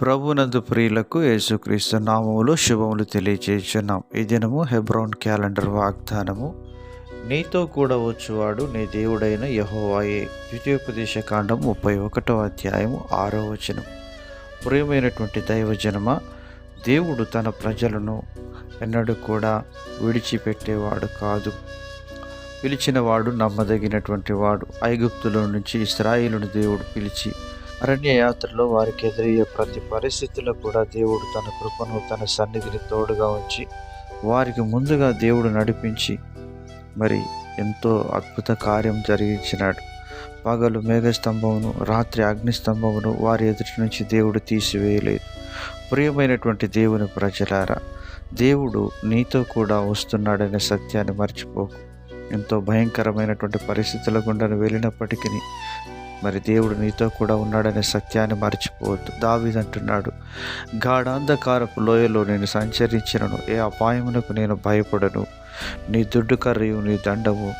ప్రభునందు ప్రియులకు యేసుక్రీస్తు నామములు శుభములు తెలియజేస్తున్నాం ఈ దినము హెబ్రోన్ క్యాలెండర్ వాగ్దానము. నీతో కూడా వచ్చువాడు నీ దేవుడైన యహోవాయే. ద్వితీయోపదేశ కాండం ముప్పై ఒకటో అధ్యాయము ఆరో వచనం. ప్రియమైనటువంటి దైవజనమ దేవుడు తన ప్రజలను ఎన్నడూ కూడా విడిచిపెట్టేవాడు కాదు. పిలిచినవాడు నమ్మదగినటువంటి వాడు. ఐగుప్తుల నుంచి ఇస్రాయిలును దేవుడు పిలిచి అరణ్య యాత్రలో వారికి ఎదురయ్యే ప్రతి పరిస్థితిలో కూడా దేవుడు తన కృపను తన సన్నిధిని తోడుగా ఉంచి వారికి ముందుగా దేవుడు నడిపించి మరి ఎంతో అద్భుత కార్యం జరిగించినాడు. పగలు మేఘస్తంభమును రాత్రి అగ్నిస్తంభమును వారి ఎదుటి నుంచి దేవుడు తీసివేయలేదు. ప్రియమైనటువంటి దేవుని ప్రజలారా దేవుడు నీతో కూడా వస్తున్నాడనే సత్యాన్ని మర్చిపోకు. ఎంతో భయంకరమైనటువంటి పరిస్థితుల గుండా వెళ్ళినప్పటికీ మరి దేవుడు నీతో కూడా ఉన్నాడనే సత్యాన్ని మర్చిపోవద్దు. దావిదంటున్నాడు గాఢాంధకారపు లోయలో నేను సంచరించినను. ఏ అపాయమునకు నేను భయపడను. నీ దుడ్డు కర్రయు నీ దండము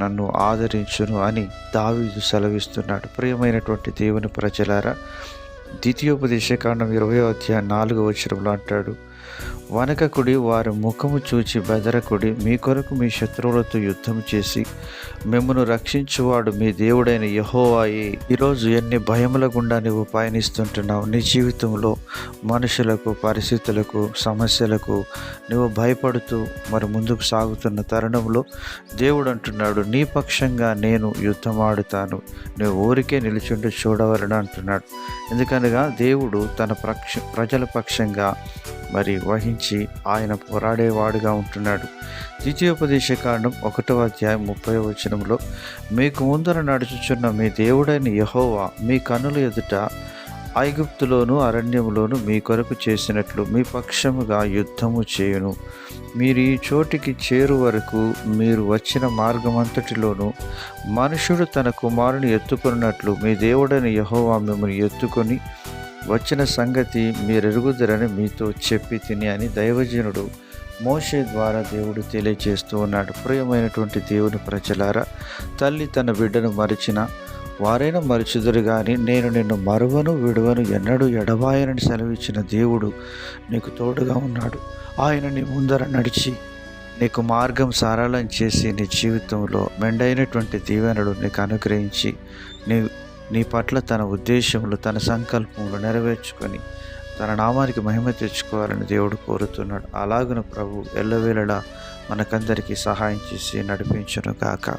నన్ను ఆదరించును అని దావీదు సెలవిస్తున్నాడు. ప్రియమైనటువంటి దేవుని ప్రజలారా ద్వితీయోపదేశకాండం ఇరవై అధ్యాయం నాలుగో వచ్చరంలో అంటాడు వనకకుడి వారి ముఖము చూచి బెదరకుడి మీ కొరకు మీ శత్రువులతో యుద్ధం చేసి మిమ్మను రక్షించువాడు మీ దేవుడైన యహోవాయి. ఈరోజు ఎన్ని భయముల గుండా నువ్వు పయనిస్తుంటున్నావు? నీ జీవితంలో మనుషులకు పరిస్థితులకు సమస్యలకు నువ్వు భయపడుతూ మరి ముందుకు సాగుతున్న తరుణంలో దేవుడు అంటున్నాడు నీ పక్షంగా నేను యుద్ధం ఆడుతాను నువ్వు ఊరికే నిలిచుండి చూడవలను అంటున్నాడు. ఎందుకనగా దేవుడు తన ప్రక్ష ప్రజల పక్షంగా మరి వహించి ఆయన పోరాడేవాడుగా ఉంటున్నాడు. ద్వితీయోపదేశ కాండం ఒకటో అధ్యాయం ముప్పై వచనంలో మీకు ముందర నడుచుచున్న మీ దేవుడైన యహోవా మీ కనుల ఎదుట ఐగుప్తులోను అరణ్యములోను మీ కొరకు చేసినట్లు మీ పక్షముగా యుద్ధము చేయును. మీరు ఈ చోటికి చేరు వరకు మీరు వచ్చిన మార్గమంతటిలోనూ మనుషుడు తన కుమారుని ఎత్తుకున్నట్లు మీ దేవుడైన యహోవా మిమ్మల్ని ఎత్తుకొని వచ్చిన సంగతి మీరెరుగుదరని మీతో చెప్పి తిని అని దైవజనుడు మోషే ద్వారా దేవుడు తెలియజేస్తూ ఉన్నాడు. ప్రియమైనటువంటి దేవుని ప్రజలారా తల్లి తన బిడ్డను మరిచిన వారైనా మరచుదురు కానీ నేను నిన్ను మరువను విడువను ఎన్నడూ ఎడబాయనని సెలవిచ్చిన దేవుడు నీకు తోడుగా ఉన్నాడు. ఆయన నీ ముందర నడిచి నీకు మార్గం సరళం చేసి నీ జీవితంలో మెండైనటువంటి దీవెనలు నీకు అనుగ్రహించి నీ నీ పట్ల తన ఉద్దేశములు తన సంకల్పములు నెరవేర్చుకొని తన నామానికి మహిమ తెచ్చుకోవాలని దేవుడు కోరుతున్నాడు. అలాగున ప్రభు ఎల్లవేళలా మనకందరికీ సహాయం చేసి నడిపించను కాక